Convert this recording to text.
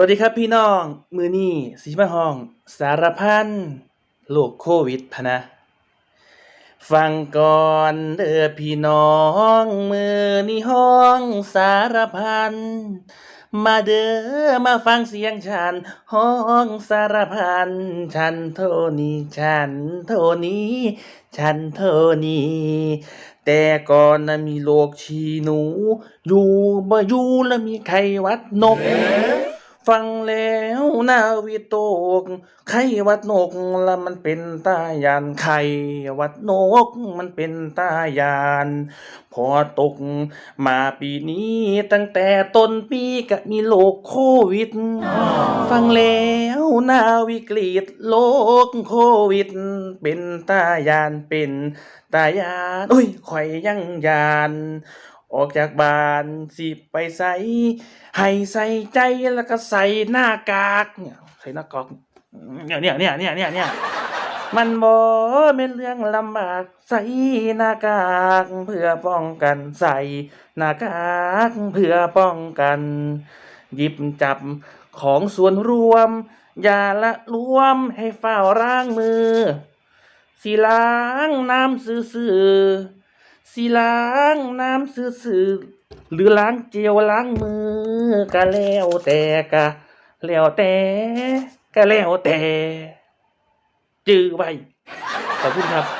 วัสดีครับพี่น้อง มือนี้สิมาห้อง สารพันโรคโควิดพะนะ ฟังก่อนเด้อพี่น้อง มือนี้ห้องสารพันมาเด้อมาฟังเสียงฉัน ห้องสารพันฉันโทนี้ฉันโทนี้ฉันโทนี้แต่ก่อนนะมีโรคชีหนู อยู่บ่อยู่แล้วมีไข้หวัดนก ฟังแล้วนาวิตก ไขวัดนกละมันเป็นตายานไขวัดนกมันเป็นตายาน พอตกมาปีนี้ตั้งแต่ต้นปีก็มีโรคโควิด ฟังแล้วนาวิกฤตโรคโควิด เป็นตายานเป็นตายาน อุ้ยข่อยยังยาน ออกจากบ้านสิไปใส่ให้ใส่ใจแล้วก็ใส่หน้ากากเนี่ยใส่หน้ากากเนี่ยเนี่ยเนี่ยเนี่ยเนี่ยเนี่ยมันบ่เป็นเรื่องลำบากใส่หน้ากากเพื่อป้องกันใส่หน้ากากเพื่อป้องกัน หยิบจับของส่วนรวม อย่าละรวมให้เฝ้าล้างมือ สิล้างน้ำซื่อๆ สิล้างน้ำซื่อๆหรือล้างเจลล้างมือก็แล้วแต่กะแล้วแต่ก็แล้วแต่จื้อไว้ขอบคุณครับ